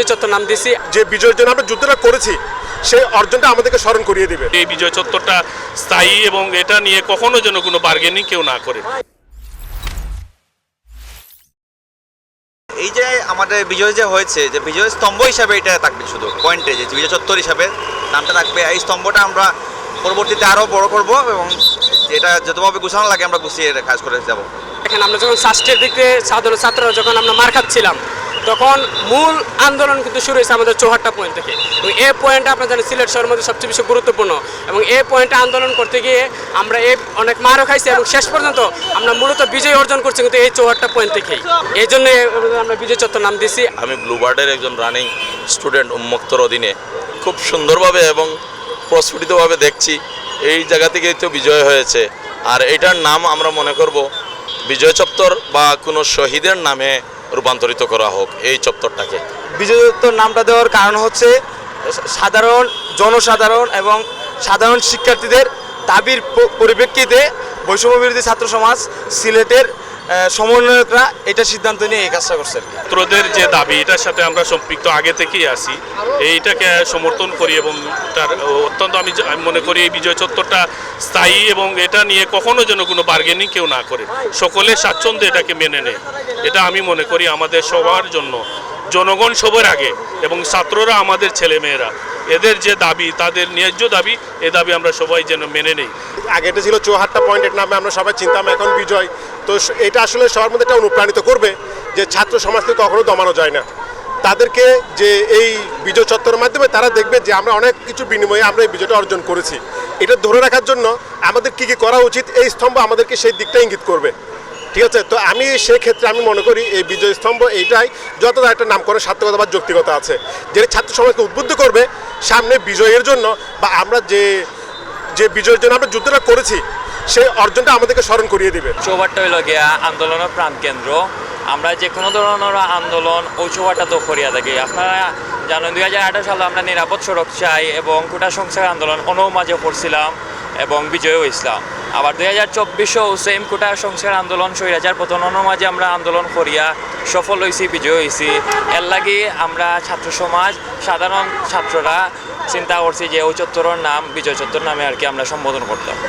বিজয় চত্বর নাম দিছি যে বিজয়ের জন্য আমরা যুদ্ধটা করেছি সেই অর্জনটা আমাদেরকে স্মরণ করিয়ে দিবে। এই বিজয় চত্বরটা স্থায়ী এবং এটা নিয়ে কখনো যেন কোনো বার্গেনিং কেউ না করে। এই যে আমাদের বিজয় যে হয়েছে যে বিজয় স্তম্ভ হিসাবে এটা থাকবে শুধু পয়েন্টে যে বিজয় চত্বর হিসাবে নামটা থাকবে। এই স্তম্ভটা আমরা পরবর্তীতে আরও বড় করব এবং এটা যতভাবে গুছানো লাগে আমরা গুছিয়ে কাজ করে যাব। এখানে আমরা যখন ষষ্ঠের দিকে সাধারণ ছাত্ররা যখন আমরা মার খাচ্ছিলাম তখন মূল আন্দোলন কিন্তু শুরু হয়েছে আমাদের চৌহাট্টা পয়েন্ট থেকে। এবং এই পয়েন্টটা আপনার জানেন সিলেট শহরের মধ্যে সবচেয়ে বেশি গুরুত্বপূর্ণ। এবং এই পয়েন্টে আন্দোলন করতে গিয়ে আমরা এই অনেক মারও খাইছি এবং শেষ পর্যন্ত আমরা মূলত বিজয় অর্জন করছি কিন্তু এই চৌহাট্টা পয়েন্ট থেকেই। এই জন্য আমরা বিজয় চত্বর নাম দিছি। আমি ব্লুবার্ডের একজন রানিং স্টুডেন্ট উন্মুক্তর অধীনে খুব সুন্দরভাবে এবং প্রস্ফুটিতভাবে দেখছি। এই জায়গা থেকেই তো বিজয় হয়েছে। আর এটার নাম আমরা মনে করব বিজয় চত্বর বা কোনো শহীদের নামে রূপান্তরিত করা হোক, এই চত্বরটাকে। বিজয়োত্তর নামটা দেওয়ার কারণ হচ্ছে, সাধারণ জনসাধারণ এবং সাধারণ শিক্ষার্থীদের দাবির পরিপ্রেক্ষিতে বৈষম্য বিরোধী ছাত্র সমাজ সিলেটের সমন্বয়করা এটা সিদ্ধান্ত নিয়ে এই কাজটা করছে ছাত্রদের যে দাবি, এটার সাথে আমরা সম্পৃক্ত আগে থেকেই আছি। এইটাকে সমর্থন করি এবং তার অত্যন্ত আমি মনে করি এই বিজয় চত্বরটা স্থায়ী এবং এটা নিয়ে কখনো যেন কোনো বার্গেনিং কেউ না করে। সকলে স্বাচ্ছন্দ্যে এটাকে মেনে নেয়। এটা আমি মনে করি আমাদের সবার জন্য। জনগণ সবার আগে এবং ছাত্ররা আমাদের ছেলেমেয়েরা। এদের যে দাবি, তাদের ন্যায্য দাবি, এ দাবি আমরা সবাই যেন মেনে নেই। আগে এটা ছিল চৌহাট্টা পয়েন্টের নামে আমরা সবাই চিন্তাম, এখন বিজয়। তো এটা আসলে সবার মধ্যে একটা অনুপ্রাণিত করবে যে ছাত্র সমাজকে কখনো দমানো যায় না। তাদেরকে যে এই বিজয় চত্বরের মাধ্যমে তারা দেখবে যে আমরা অনেক কিছু বিনিময়ে আমরা এই বিজয়টা অর্জন করেছি। এটা ধরে রাখার জন্য আমাদের কি কি করা উচিত, এই স্তম্ভ আমাদেরকে সেই দিকটা ইঙ্গিত করবে। ঠিক আছে? তো আমি সেই ক্ষেত্রে আমি মনে করি এই বিজয় স্তম্ভ এইটাই যতটা একটা নাম করে সার্থকতা বা যৌক্তিকতা আছে। যেটা ছাত্র সমাজকে উদ্বুদ্ধ করবে সামনে বিজয়ের জন্য বা আমরা যে যে বিজয়ের জন্য আমরা যুদ্ধটা করেছি, সেই অর্জনটা আমাদেরকে স্মরণ করিয়ে দিবে। চৌবাট্টা হইল গিয়া আন্দোলনের প্রাণকেন্দ্র আমরা যে কোনো ধরনের আন্দোলন ওই চৌবাট্টা তো করিয়া থাকি। আপনারা জানেন, দুই হাজার আঠারো সালে আমরা নিরাপদ সড়ক চাই এবং কোটা সংস্কার আন্দোলন অনৌ মাঝে পড়ছিলাম এবং বিজয় হয়েছিলাম। আবার দুই হাজার চব্বিশেও সেম কোটা সংস্কার আন্দোলন, স্বৈরাচার পতন মাঝে আমরা আন্দোলন করিয়া সফল হয়েছি বিজয় হয়েছি এর লাগে আমরা ছাত্র সমাজ, সাধারণ ছাত্ররা চিন্তা করছি যে ওই চত্বরের নাম, বিজয় চত্বর নামে আর কি আমরা সম্বোধন করতাম।